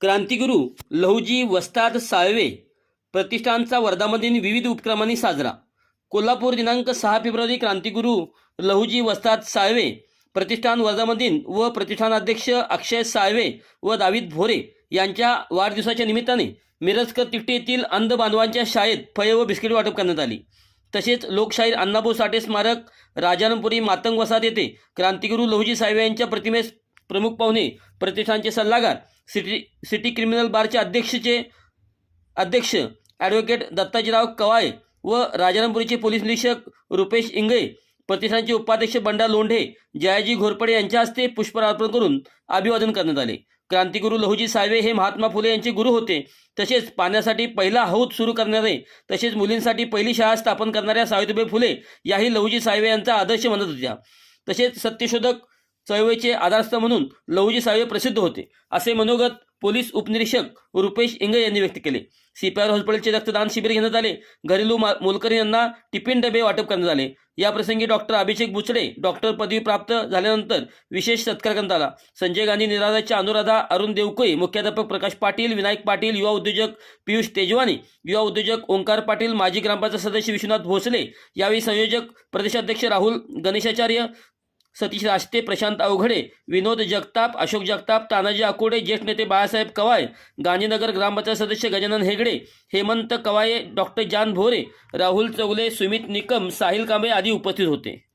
क्रांतिगुरू लहुजी वस्ताद साळवे प्रतिष्ठानचा वर्धामधील विविध उपक्रमांनी साजरा. कोल्हापूर दिनांक सहा फेब्रुवारी क्रांतिगुरू लहुजी वस्ताद साळवे प्रतिष्ठान वर्धामधील व प्रतिष्ठानाध्यक्ष अक्षय साळवे व दावीद भोरे यांच्या वाढदिवसाच्या निमित्ताने मिरजकर तिट्टी येथील अंध बांधवांच्या शाळेत फळे व बिस्किट वाटप करण्यात आली. तसेच लोकशाहीर अण्णाभाऊ साठे स्मारक राजानपुरी मातंग वसाहत येथे क्रांतिगुरू लहुजी साळवे यांच्या प्रतिमेस प्रमुख पाहुणे प्रतिष्ठानचे सल्लागार सिटी सिटी क्रिमिनल बारचे अध्यक्षचे अध्यक्ष ॲडव्होकेट दत्ताजीराव कवाळे व राजारामपुरीचे पोलीस निरीक्षक रुपेश इंगळे प्रतिष्ठानचे उपाध्यक्ष बंडा लोंढे जयाजी घोरपडे यांच्या हस्ते पुष्परार्पण करून अभिवादन करण्यात आले. क्रांतिगुरू लहुजी साळवे हे महात्मा फुले यांचे गुरु होते. तसेच पाण्यासाठी पहिला हौद सुरू करणारे तसेच मुलींसाठी पहिली शाळा स्थापन करणाऱ्या सावित्रीबाई फुले याही लहुजी साळवे यांचा आदर्श म्हणत होत्या. तसेच सत्यशोधक चळवळीचे आधारस्तंभ म्हणून लहुजी साळवे प्रसिद्ध होते. असे मनोगत पोलीस उपनिरीक्षक रुपेश इंगे यांनी व्यक्त केले. सीपीआर हॉस्पिटलचे रक्तदान शिबिर घेण्यात आले. घरेलू मा- मोलकरी यांना टिफिन डबे वाटप करण्यात आले. या प्रसंगी डॉक्टर अभिषेक बुचडे डॉक्टर पदवी प्राप्त झाल्यानंतर विशेष सत्कार करण्यात आला. संजय गांधी निराधाच्या अनुराधा अरुण देवकोई मुख्याध्यापक प्रकाश पाटील विनायक पाटील युवा उद्योजक पियुष तेजवानी युवा उद्योजक ओंकार पाटील माजी ग्रामपंचायत सदस्य विश्वनाथ भोसले यावेळी संयोजक प्रदेशाध्यक्ष राहुल गणेशाचार्य सतीश रास्ते प्रशांत अवघडे विनोद जगताप अशोक जगताप तानाजी अकोडे ज्येष्ठ नेते बाळासाहेब कवाय गांधीनगर ग्रामपंचायत सदस्य गजानन हेगडे हेमंत कवाये डॉक्टर जान भोरे राहुल चौगले सुमित निकम साहिल कांबळे आदी उपस्थित होते.